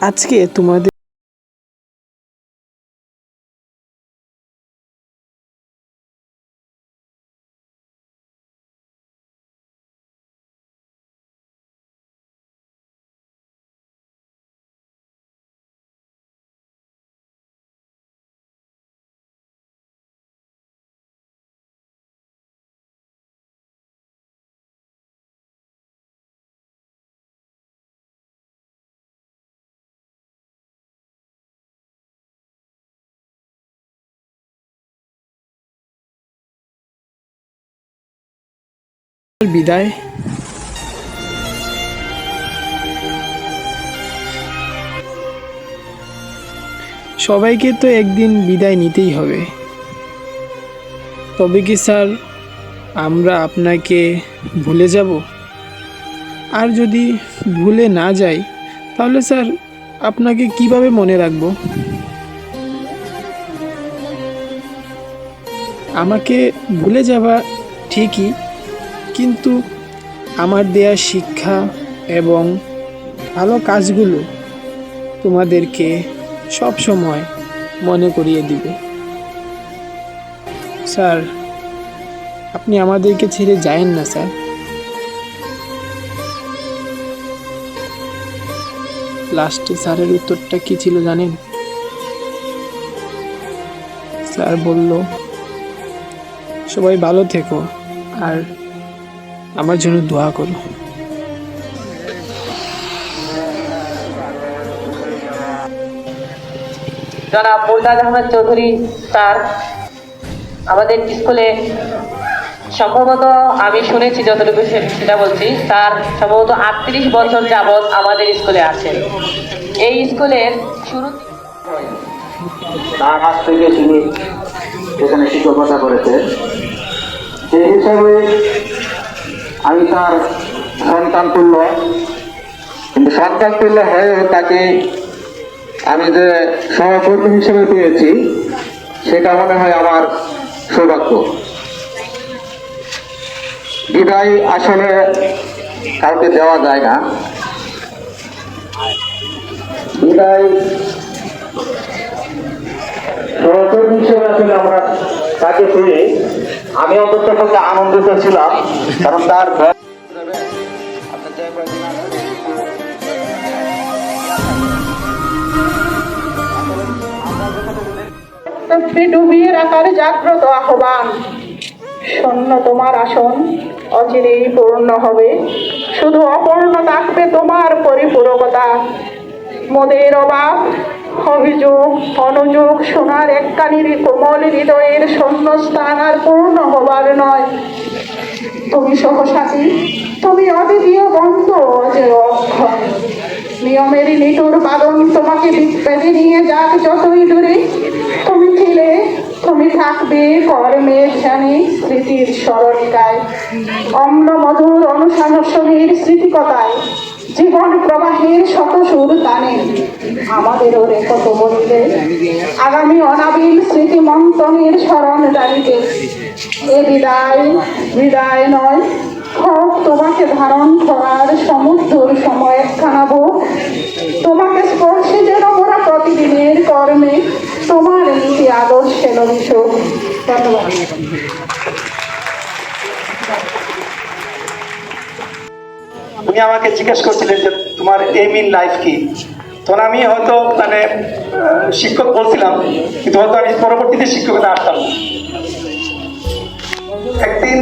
আজকে তোমাদের বিদায়। সবাইকে তো একদিন বিদায় নিতেই হবে। তবে কি স্যার, আমরা আপনাকে ভুলে যাব? আর যদি ভুলে না যাই, তাহলে স্যার, আপনাকে কীভাবে মনে রাখব? আমাকে ভুলে যাওয়া ঠিকই কিন্তু আমার দেয়া শিক্ষা এবং ভালো কাজগুলো তোমাদেরকে সব সময় মনে করিয়ে দিবে। স্যার, আপনি আমাদেরকে ছেড়ে যায়েন না, স্যার। লাস্টে স্যারের উত্তরটা কি ছিল জানেন? স্যার বলল, সবাই ভালো থেকো, আর আমার জন্য দোয়া করো। জনাব মুরতাজ আহমেদ চৌধুরী স্যার আমাদের স্কুলে সম্ভবত আমি শুনেছি যতটুকু সেটা বলছি স্যার সম্ভবত আটত্রিশ বছর যাবৎ আমাদের স্কুলে আছেন। এই স্কুলের শুরু তার হাত থেকে তিনি এখানে শিক্ষকতা করেছে সেই হিসাবে আমি তার সন্তান তুল্য কিন্তু সন্তান তুল্য হয়ে, তাকে আমি যে সহকর্মী হিসেবে পেয়েছি, সেটা মনে হয় আমার সৌভাগ্য। বিদায় আসলে কাউকে দেওয়া যায় না। বিদায় সহকর্মী হিসেবে আসলে আমরা তাকে পেয়ে আমি অন্তত পক্ষে আনন্দিত ছিলাম, কারণ তার ডুবিয়ে রাখার জাগ্রত আহ্বান। শূন্য তোমার আসন অচিরেই পূর্ণ হবে। শুধু অপূর্ণ থাকবে তোমার পরিপূরকতা। মোদের অভাব, অভিযোগ, অনুযোগ সোনার এককানির কোমল হৃদয়ের শূন্যস্থান আর পূর্ণ হবার নয়। তুমি সহসাথী, তুমি অদ্বিতীয় বন্ধু যে অক্ষয়। নিয়মেরই নিটুর বাদন তোমাকে বেঁধে নিয়ে যাক যতই দূরে। তুমি ছিলে, তুমি থাকবে কর্মের জানে স্মৃতির স্মরণিকায়। অম্ল মধুর অনুশাসনের স্মৃতিকতায় জীবন প্রবাহের শত সুর টানে। আমাদেরও রেখত বলিলে আগামী অনাবিল স্মৃতি মন্থনের স্মরণ জানিতে। এ বিদায় বিদায় নয় হোক তোমাকে ধারণ করার সমুদ্র সময় একখানা বুক তোমাকে স্পর্শে যেন মোরা প্রতিদিনের কর্মে তোমার নীতি আদর্শে নমিশুক ধন্যবাদ। উনি আমাকে জিজ্ঞেস করছিলেন যে তোমার এম ইন লাইফ কি? তখন আমি হয়তো মানে শিক্ষক বলছিলাম, কিন্তু হয়তো আমি পরবর্তীতে শিক্ষকতা আসতাম একদিন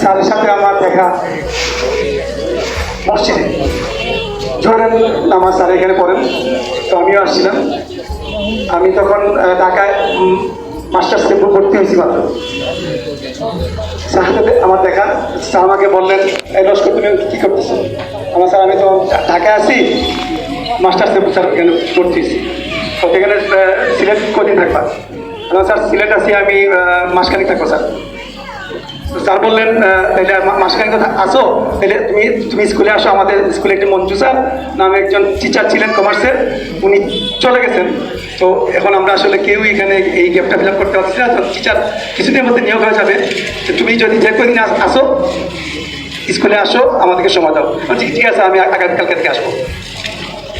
স্যারের সাথে আমার দেখা মসজিদে জোহরের নামাজ স্যার এখানে পড়েন, তো আমিও আসছিলাম। আমি তখন ঢাকায় মাস্টার্স টেম্পো ভর্তি হয়েছি মাত্র। স্যার আমার দেখা, স্যার আমাকে বললেন, এই লস্কর, তুমি কি করতেছো? আমার স্যার, আমি তো ঢাকায় আছি। মাস্টার স্যার এখানে ভর্তি হয়েছি। তো সেখানে সিলেট কদিন থাকবা? আমার স্যার, সিলেট আছি আমি মাসখানিক থাকব, স্যার। স্যার বললেন তাহলে মা- মাসখানিক তো আসো। তাহলে তুমি তুমি স্কুলে আসো, আমাদের স্কুলে একটি মঞ্জু স্যার নামে একজন টিচার ছিলেন কমার্সের উনি চলে গেছেন। তো এখন আমরা আসলে কেউ এখানে এই গ্যাপটা ফিল করতে পারছি না। টিচার কিছুদিনের মধ্যে নিয়োগ হয়ে যাবে। তো তুমি যদি যে কদিন আস- স্কুলে আসো, আমাদেরকে সময় দাও। ঠিক আছে, আমি আগামীকালকে থেকে আসব।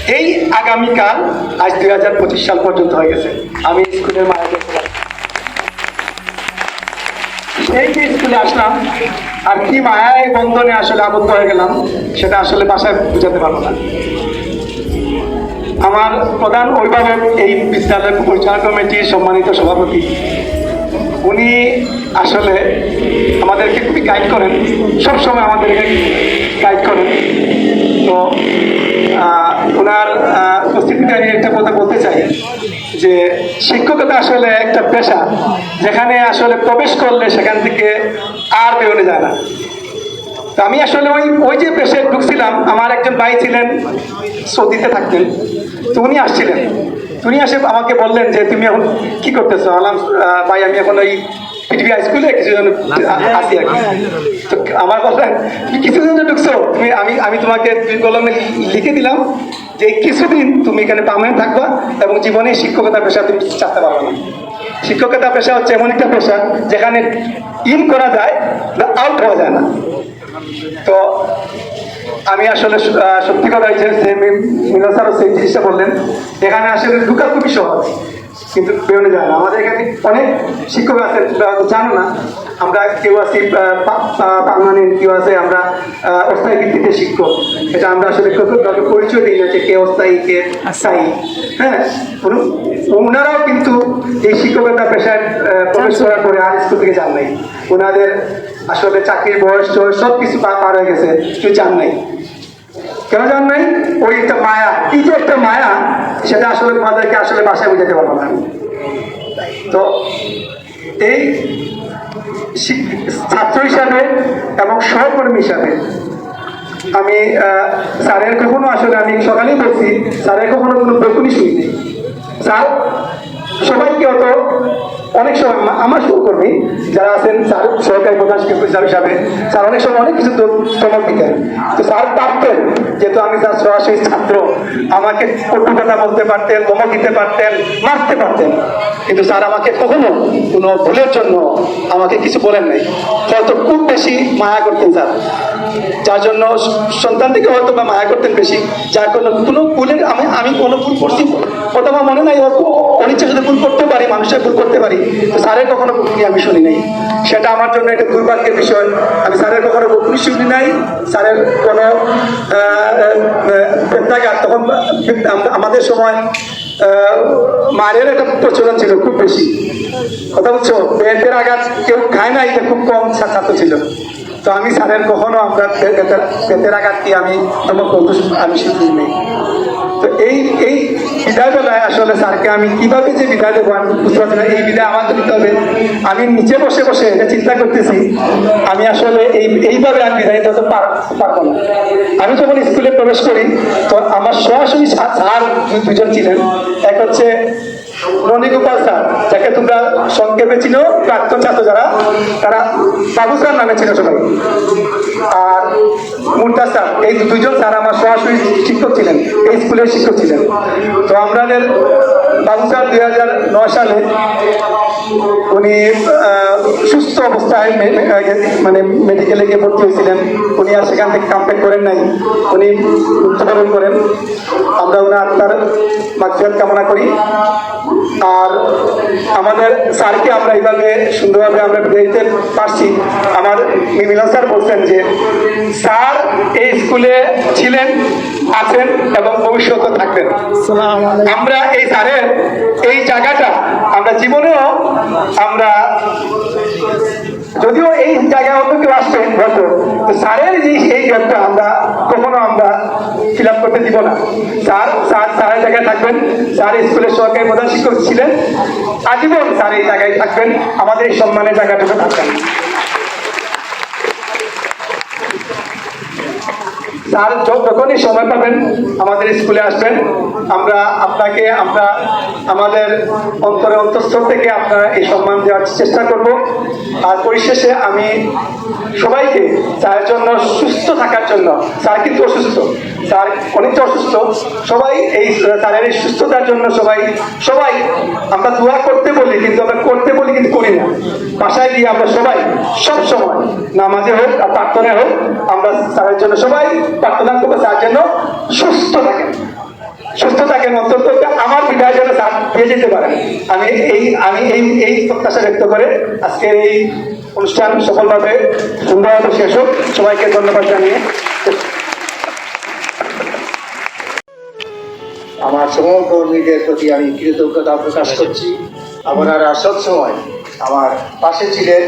এই আগামীকাল আজ দুই হাজার পঁচিশ সাল পর্যন্ত হয়ে গেছে। আমি স্কুলের মায়াকে এই যে স্কুলে আসলাম, আর কি মায়ায় বন্ধনে আসলে আবদ্ধ হয়ে গেলাম, সেটা আসলে বাসায় বুঝাতে পারব না। আমার প্রধান অভিভাবক এই বিদ্যালয় পরিচালনা কমিটির সম্মানিত সভাপতি, উনি আসলে আমাদেরকে খুবই গাইড করেন, সবসময় আমাদেরকে গাইড করেন। তো ওনার উপস্থিতিতে আমি একটা কথা বলতে চাই, যে শিক্ষকতা আসলে একটা পেশা, যেখানে আসলে প্রবেশ করলে সেখান থেকে আর বেরোনো যায় না। তো আমি আসলে ওই ওই যে পেশায় ঢুকছিলাম, আমার একজন ভাই ছিলেন, সৌদিতে থাকতেন, তো উনি আসছিলেন। উনি আসে আমাকে বললেন যে, তুমি এখন কি করতেছো? আলাম ভাই, আমি এখন ওই হাই স্কুলে আসি আর তো আমার বললেন তুমি কিছুদিন তো ঢুকছো। তুমি আমি আমি তোমাকে দুই কলমে লিখে দিলাম যে কিছুদিন তুমি এখানে পার্মানেন্ট থাকবা এবং জীবনে শিক্ষকতা পেশা তুমি চাপতে পারবে না। শিক্ষকতা পেশা হচ্ছে এমন একটা পেশা যেখানে ইন করা যায় বা আউট হওয়া যায় না। তো আমি আসলে সত্যি কথা হয়েছে যে মি- স্যারও সেই জিনিসটা বললেন এখানে আসলে ঢুকা খুবই সহজ। কিন্তু বেরোনো যায় না। আমাদের এখানে অনেক শিক্ষক আছে জানো না। আমরা কেউ আছি পার্মানেন্ট কেউ আছে আমরা অস্থায়ী ভিত্তিতে শিক্ষক। এটা আমরা আসলে কেউ কেউ কাউকে পরিচয় দিই না যে কে অস্থায়ী কে স্থায়ী। হ্যাঁ ওনারাও কিন্তু এই শিক্ষকতা পেশায় প্রবেশ করার পরে আর স্কুল থেকে যান নাই। ওনাদের আসলে চাকরির বয়স সব কিছু পার হয়ে গেছে কেউ যান নাই। কেন জান নাই? ওই একটা মায়া। কি যে একটা মায়া, সেটা আসলে তোমাদেরকে আসলে বাসায় বোঝাতে পারব না। তো এই ছাত্র হিসাবে এবং সহকর্মী হিসাবে আমি স্যারের কখনো আসলে আমি সকালেই বলছি, স্যারের কখনো কোনো বকুনি শুনিনি। স্যার, সবাইকে অত অনেক সময় আমার সহকর্মী যারা আছেন, স্যার প্রধান শিক্ষক হিসাবে স্যার, অনেক সময় অনেক কিছু দিতেন। তো স্যার পারতেন, যেহেতু আমি স্যার সরাসরি ছাত্র, আমাকে বলতে পারতেন দিতে পারতেন, মারতে পারতেন। কিন্তু স্যার আমাকে কখনো কোনো ভুলের জন্য আমাকে কিছু বলেন নাই। হয়তো খুব বেশি মায়া করতেন স্যার। যার জন্য সন্তান থেকে হয়তো বা মায়া করতেন বেশি। যার কোনো কোনো ভুলের আমি আমি কোনো ভুল করছি আমার মনে নাই অনিচ্ছা সাথে ভুল করতে পারি মানুষের ভুল করতে পারি, স্যারের কখনো বকুনি আমি শুনি নাই। সেটা আমার জন্য একটা দুর্ভাগ্যের বিষয়। আমি স্যারের কখনো বকুনি শুনি নাই। স্যারের কোনো প্রত্যাঘাত তখন আমাদের সময় মারের একটা প্রচলন ছিল খুব বেশি। কথা বলছো পেটের আঘাত কেউ খায় না এটা খুব কম ছাত্র ছিল। তো আমি স্যারের কখনো আমরা পে- পেটের পেটের আঘাত দিয়ে আমি আমার বন্ধু আমি শিখি নেই তো এই এই বিদায় বেলায় আসলে স্যারকে আমি কীভাবে যে বিদায় দেবো আমি বুঝতে না। এই বিদায় আমাকে দিতে হবে। আমি নিচে বসে বসে এটা চিন্তা করতেছি। আমি আসলে এই এইভাবে আমি বিদায় দিতে পার- পারব না। আমি যখন স্কুলে প্রবেশ করি, তো আমার সরাসরি স্যার দুজন ছিলেন। এক হচ্ছে রনিগোপাল স্যার, যাকে তোমরা সংক্ষেপে ছিল প্রাক্তন ছাত্র যারা, তারা বাবু স্যার নামে ছিল সবাই। আর মুর্তা স্যার, এই দুজন স্যার আমার সরাসরি শিক্ষক ছিলেন, এই স্কুলের শিক্ষক ছিলেন। তো আমাদের বাবু স্যার দুই হাজার নয় সালে উনি সুস্থ অবস্থায় মানে মেডিকেলে গিয়ে ভর্তি হয়েছিলেন। উনি আর সেখান থেকে কামপ্লেট করেন নাই। উনি মৃত্যুবরণ করেন। আমরা ওনার আত্মার মাগফিরাত কামনা করি। আর আমাদের স্যারকে আমরা এইভাবে সুন্দরভাবে আমরা বিদায় দিতে পারছি। আমার মিলন স্যার বলছেন যে স্যার এই স্কুলে ছিলেন আছেন এবং ভবিষ্যতে থাকবেন। আমরা এই স্যারের এই জায়গাটা আমরা জীবনেও আমরা যদিও এই জায়গায় অন্য কেউ আসছে হয়তো। তো স্যারের যে এই গ্যাপটা আমরা কখনো আমরা ফিল আপ করতে দিব না। স্যার স্যার, স্যারের জায়গায় থাকবেন। স্যার স্কুলের সরকারি প্রধান শিক্ষক ছিলেন। আজীবন স্যার এই জায়গায় থাকবেন। আমাদের এই সম্মানের জায়গাটুকু থাকবেন। যতক্ষণই যখনই সময় পাবেন, আমাদের স্কুলে আসবেন। আমরা আপনাকে, আমরা আমাদের অন্তরে অন্তঃস্থল থেকে আপনার এই সম্মান দেওয়ার চেষ্টা করব। আর পরিশেষে আমি সবাইকে তার জন্য সুস্থ থাকার জন্য, স্যার কিন্তু অসুস্থ স্যার অনেকটা অসুস্থ। সবাই এই স্যারের এই সুস্থতার জন্য সবাই সবাই আমরা দোয়া করতে বলি, কিন্তু আমরা করতে বলি, কিন্তু করি না। বাসায় গিয়ে আমরা সবাই সব সময় নামাজে হোক আর প্রার্থনায় হোক, আমরা স্যারের জন্য সবাই প্রার্থনা করব স্যার যেন সুস্থ থাকেন। থাকেন অন্তত আমার বিদায় যেন স্যার দিয়ে যেতে পারেন আমি এই আমি এই এই প্রত্যাশা ব্যক্ত করে আজকের এই অনুষ্ঠান সফলভাবে সুন্দরভাবে শেষ হোক। সবাইকে ধন্যবাদ জানিয়ে। আমার সহকর্মীদের প্রতি আমি কৃতজ্ঞতা প্রকাশ করছি। আপনারা সবসময় আমার পাশে ছিলেন।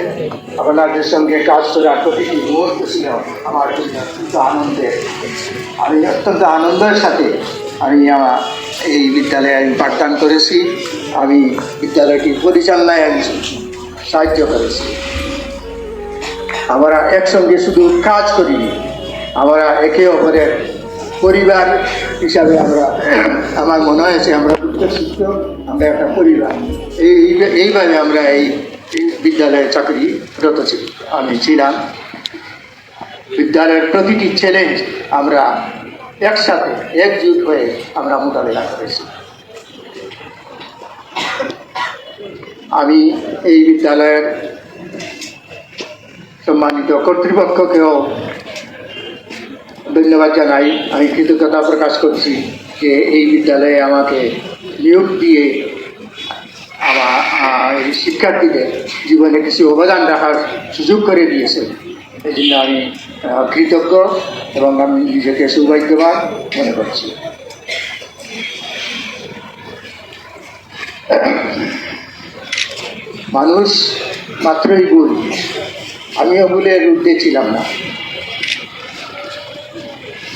আপনাদের সঙ্গে কাজ করার প্রতিটি মুহূর্ত ছিল আমার অত্যন্ত আনন্দের। আমি অত্যন্ত আনন্দের সাথে আমি আমার এই বিদ্যালয়ে আমি পাঠদান করেছি। আমি বিদ্যালয়টি পরিচালনায় আমি সাহায্য করেছি। আমরা একসঙ্গে শুধু কাজ করিনি, আমরা একে অপরের পরিবার হিসাবে আমরা, আমার মনে হয়েছে আমরা উচ্চশিক্ষিত আমরা একটা পরিবার। এই এইভাবে আমরা এই এই বিদ্যালয়ে চাকরিরত ছিল আমি ছিলাম। বিদ্যালয়ের প্রতিটি চ্যালেঞ্জ আমরা একসাথে একজুট হয়ে আমরা মোকাবিলা করেছি। আমি এই বিদ্যালয়ের সম্মানিত কর্তৃপক্ষকেও ধন্যবাদ জানাই। আমি কৃতজ্ঞতা প্রকাশ করছি যে এই বিদ্যালয়ে আমাকে নিয়োগ দিয়ে আমার শিক্ষার্থীদের জীবনে কিছু অবদান রাখার সুযোগ করে দিয়েছে। এই জন্য আমি কৃতজ্ঞ এবং আমি নিজেকে সৌভাগ্যবান মনে করছি। মানুষ মাত্রই ভুল। আমিও ভুলের ঊর্ধ্বে ছিলাম না।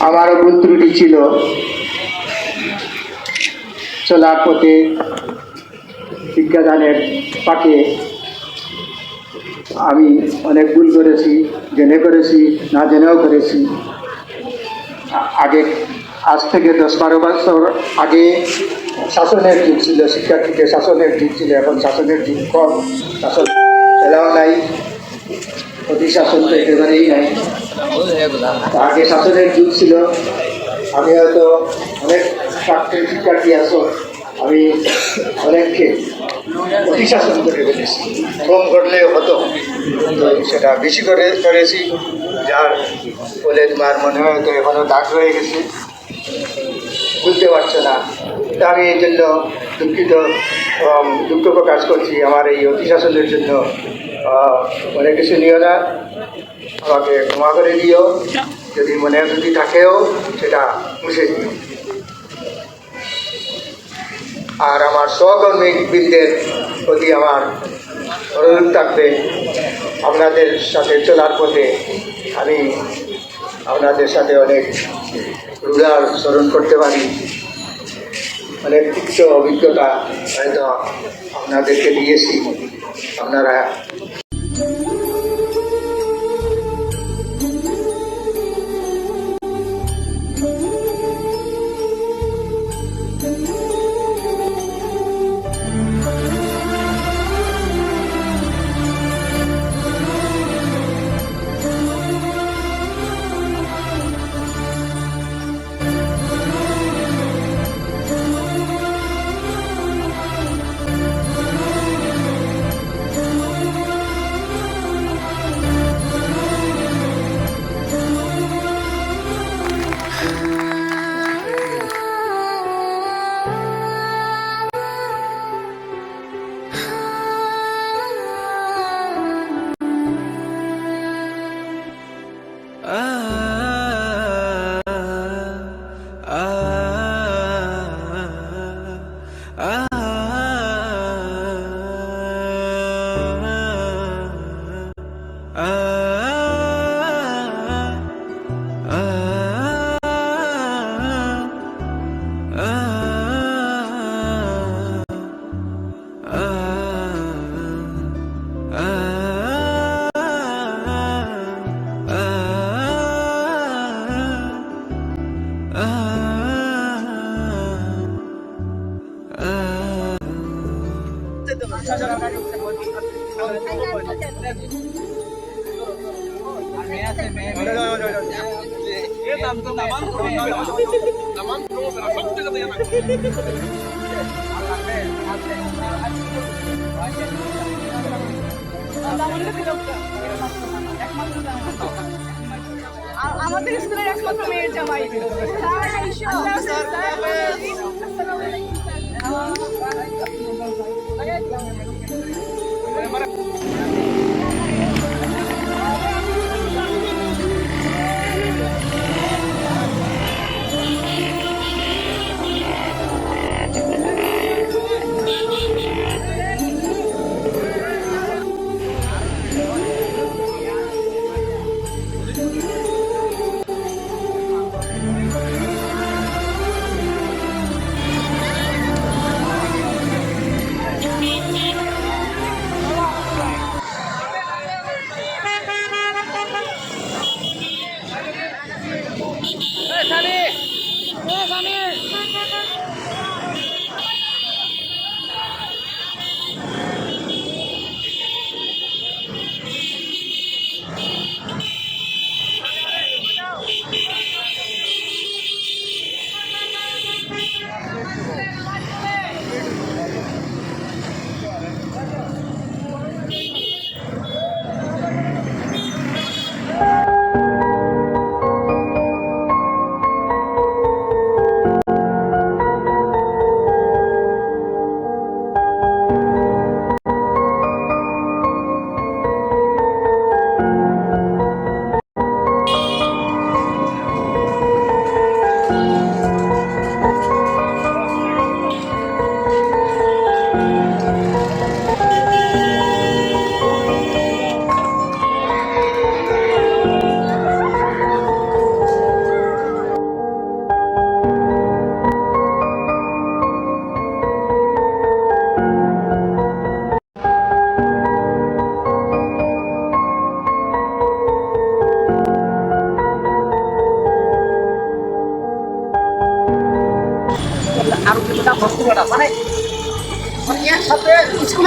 আমারও ভুল ত্রুটি ছিল। চলার পথে শিক্ষাদানের পাকে আমি অনেক ভুল করেছি, জেনে করেছি, না জেনেও করেছি। আগে, আজ থেকে দশ বারো বছর আগে শাসনের যুগ ছিল, শিক্ষার্থীকে শাসনের যুগ ছিল, এখন শাসনের যুগ কম, শাসন এলাও নাই। অতি শাসন তো একেবারেই নাই। আগে শাসনের যুগ ছিল। আমি হয়তো অনেক প্রাক্তন শিক্ষার্থী আছো। আমি অনেককে অতি শাসন করে ফেলেছি। কম করলে হতো। সেটা বেশি করে করেছি। যার ফলে তোমার মনে হয় তো এখনও দাগ রয়ে গেছে। বুঝতে পারছ না। তা আমি এই জন্য দুঃখিত দুঃখ প্রকাশ করছি আমার এই অতি শাসনের জন্য। অনেক কিছু নিও না। আমাকে ক্ষমা করে দিও। যদি মনে যদি থাকেও, সেটা মুছে দিও। আর আমার সহকর্মী বৃন্দের প্রতি আমার অনুরোধ থাকবে, আপনাদের সাথে চলার পথে আমি আপনাদের সাথে অনেক রুলার স্মরণ করতে পারি। অনেক তিক্ত অভিজ্ঞতা হয়তো আপনাদেরকে দিয়েছি। আপনারা একমাত্র Mabilis ko na yung sa Mayor Jamay. Hi, show! Ang lasa sa akin! Ang lasa sa akin! Thank you.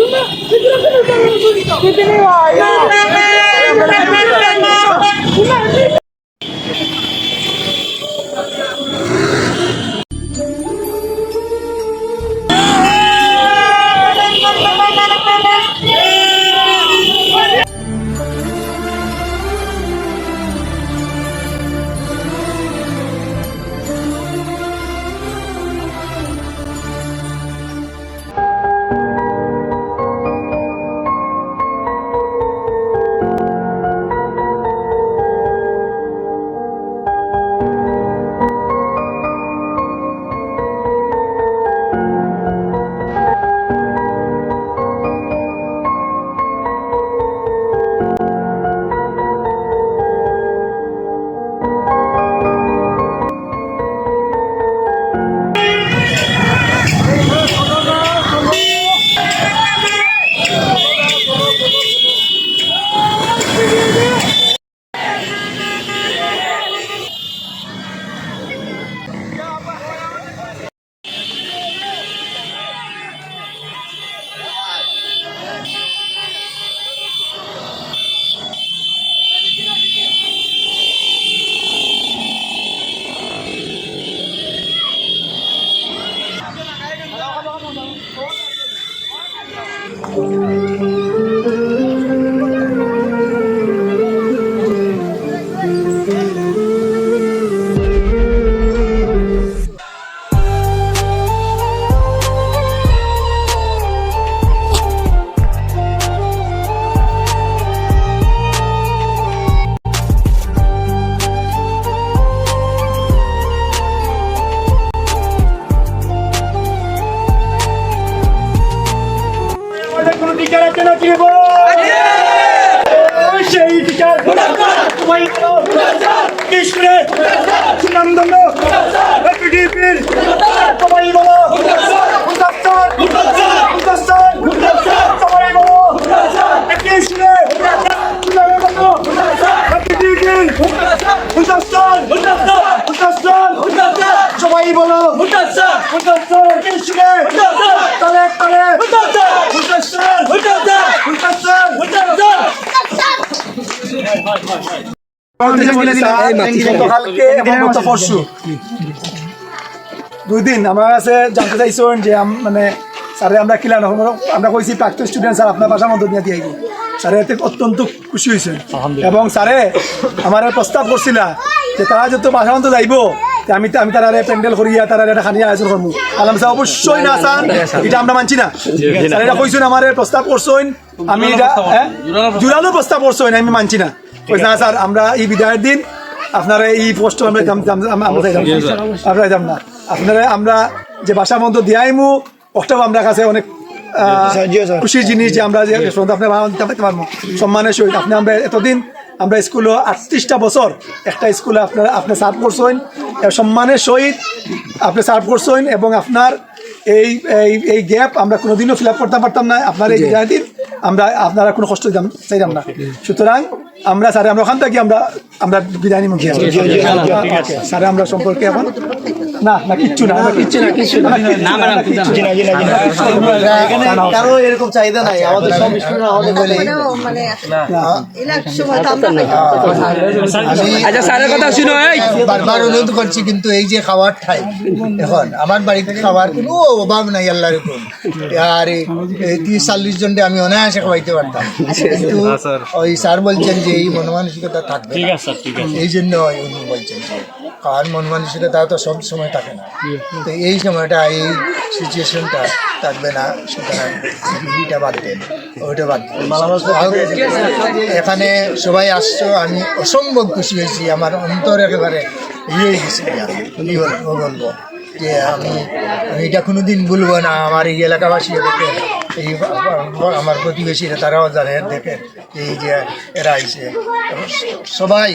আমাদের স্কুলের একমাত্র মেয়ের জামাই স্যার, স্যার, স্যার, আমাদের গতকালকে এবং গত পরশু। দুই দিন আমার কাছে জানতে চাইছেন যে মানে স্যারে আমরা আমরা কইছি প্রাক্তন স্টুডেন্ট স্যার আপনার বাসার মধ্যে দিয়ে দিয়ে স্যারে এতে অত্যন্ত খুশি হয়েছেন। এবং স্যারে আমার প্রস্তাব করছিল যে তারা যত বাসার মধ্যে যাইব আমি আমি তারা প্যান্ডেল করিয়া তারা একটা খানি আয়োজন করব আলাম স্যার অবশ্যই না স্যার। এটা আমরা মানছি না। স্যার এটা কইছেন আমার প্রস্তাব করছেন। আমি এটা হ্যাঁ? জোরালো প্রস্তাব করছেন আমি মানছি না। না স্যার আমরা এই বিদায়ের দিন আপনারা এই পোস্ট আমরা যাম- যাম- যাম- আমরা যাইতাম না। আপনারা আমরা যে বাসার মধ্যে দিয়াইমু ওটাও আমরা কাছে অনেক খুশির জিনিস যে আমরা যে আপনার পারব সম্মানের সহিত। আপনি আমরা এতদিন আমরা স্কুলে আটত্রিশটা বছর একটা স্কুলে আপনারা আপনি সার্ভ করছেন। সম্মানের সহিত আপনি সার্ভ করছেন এবং আপনার এই এই এই গ্যাপ আমরা কোনোদিনও ফিল আপ করতে পারতাম না। আপনার এই দিন আমরা আপনারা কোনো কষ্ট চাইতাম না। সুতরাং আমরা স্যার আমরা ওখান থেকে আমরা আমরা বিদায় নিমুখী স্যার আমরা সম্পর্কে এখন না না কিচ্ছু না আমরা কিচ্ছু না কিচ্ছু না না কিচ্ছু না কারও এরকম চাহিদা নাই আমাদের সব স্টুডেন্ট আমাদের বলে মানে আচ্ছা স্যারের কথা শুনো বারবার অনুরোধ করছি কিন্তু এই যে খাওয়ার ঠাই এখন আমার বাড়িতে খাওয়ার কোনো অভাব নাই আল্লাহর উপর আর এই তিরিশ চল্লিশ জনকে আমি অনায়াসে খাওয়াইতে পারতাম কিন্তু ওই স্যার বলছেন যে এই মনমানসিকতা থাকবে ঠিক আছে এই জন্য উনি বলছেন যে খাওয়ার মন তো সব সময় থাকে না। তো এই সময়টা এই সিচুয়েশনটা থাকবে না সুতরাং এইটা বাদ দেন ওইটা বাদ এখানে সবাই আসছো আমি অসম্ভব খুশি হয়েছি আমার অন্তর একেবারে ইয়ে হয়ে গেছে কি বলব বলব? যে আমি আমি এটা কোনোদিন ভুলবো না আমার এই এলাকাবাসী এই আমার প্রতিবেশীরা তারাও জানে, দেখে এই যে এরা আইছে। সবাই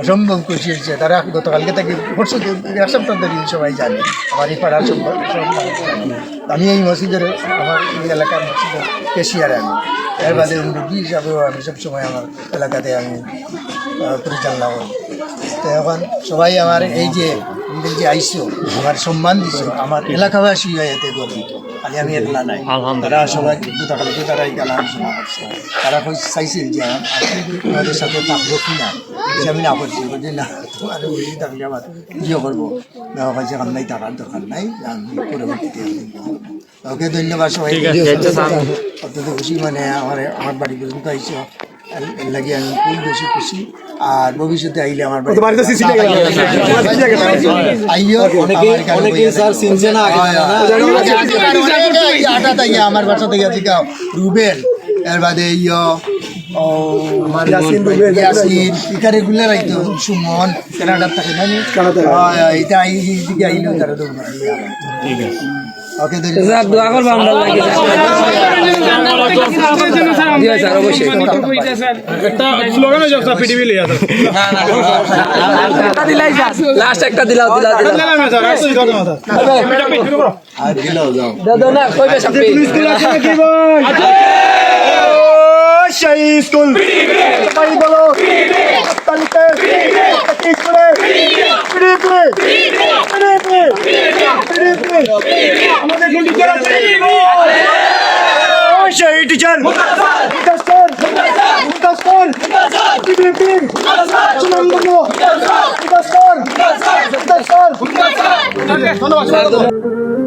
অসম্ভব খুশি হয়েছে। তারা গতকালকে থেকে পরশু সপ্তাহ সবাই জানে, আমার এই পাড়ার। আমি এই মসজিদের, আমার এই এলাকার মসজিদের পেশিয়ার আমি। এর বাদে মুরব্বী হিসাবেও আমি সবসময় আমার এলাকাতে আমি পরিচালনা করি। তো এখন সবাই আমার এই যে যে আইসো, আমার সম্মান দিছো আমার এলাকাবাসী হয়ে এতে গর্বিত। একলা নাই। তারা সবাই তারা এই গালা আলোচনা করছে তারা কই চাইছিল যে আমাদের সাথে থাকব কি না? যে আমি না করছি বলছি না তোমার ওই থাকলে আবার ইয়ে করব? দেওয়া পাইছে কারণ নাই টাকার দরকার নাই। আমি পরবর্তীতে ওকে ধন্যবাদ সবাই অত্যন্ত খুশি মানে আমার আমার বাড়ি পর্যন্ত আইসো। এর লাগে আমি খুব বেশি খুশি। আর ভবিষ্যতে আইলে আমার বাড়িতে CC আইও অনেকে স্যার চিনছে না আটা তাইয়া আমার বাসা থেকে আছে রুবেল এর বাদে ইয় রাইতো সুমন কানাডার থাকে না? হয়, হয়, দিকে আইলো তারা তো ঠিক আছে ওকে ধন্যবাদ দোয়া করব আমরা লাগে স্যার অবশ্যই লাস্ট একটা দিলাও দিলাও দাদা না কইবে সব সেই স্কুল তাই বলো তালিতে স্কুলে আমাদের টিচার আছে সেই টিচার ধন্যবাদ